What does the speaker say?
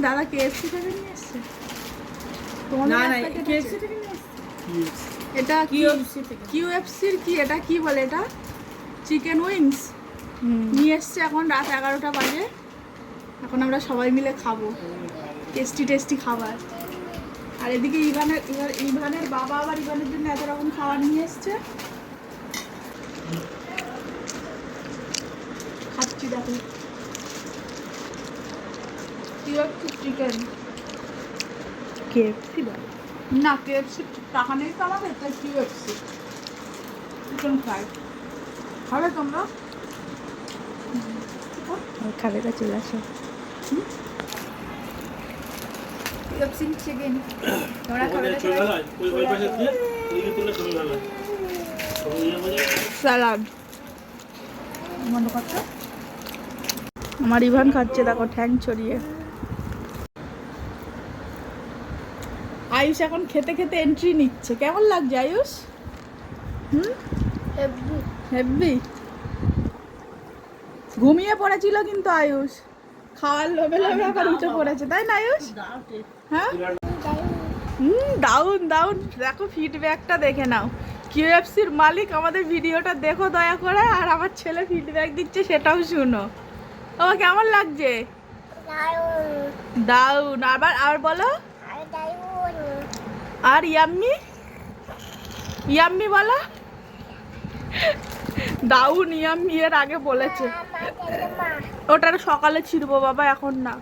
দাদা কেএফসি থেকে নিয়ে এসছে। না না কেএফসি থেকে নিয়ে এসছি। এটা KFC থেকে। কিউএফসির কি? এটা কি বলে এটা? চিকেন উইংস নিয়ে এসছে এখন রাত এগারোটা বাজে। এখন আমরা সবাই মিলে খাব। টেস্টি টেস্টি খাবার। আর এদিকে ইভানের ইভা- ইভানের বাবা আবার ইভানের জন্য এত রকম খাবার নিয়ে এসছে। খাচ্ছি দেখো। কিউএফসি চিকেন কেএফসি বল না কেএফসি টাকা নেই তো আমাদের তাই কিউএফসি চিকেন ফ্রাই খাবে তোমরা? খাবে তা চলে আসো। কিউএফসি চিকেন তোমরা খাবে স্যালাড। বন্ধ করছ? আমার ইভান খাচ্ছে দেখো ঠ্যাং ছড়িয়ে। আয়ুষ এখন খেতে খেতে এন্ট্রি নিচ্ছে। কেমন লাগছে আয়ুষ? হুম? হেভি ঘুমিয়ে পড়েছিল কিন্তু আয়ুষ। খাওয়ার লোভে লোভে আবার উঠে পড়েছে। তাই না আয়ুষ? হ্যাঁ? হুম দাউন দাউন দেখো ফিডব্যাকটা দেখে নাও। কিউএফসির মালিক আমাদের ভিডিওটা দেখো দয়া করে আর আমার ছেলে ফিডব্যাক দিচ্ছে সেটাও শুনো। ও কেমন লাগছে? দাউন আবার আর বলো? আর ইয়াম্মি? ইয়াম্মি বলা। দাউন ইয়াম্মি এর আগে বলেছে। ওটা সকালে ছিড়বো বাবা এখন না।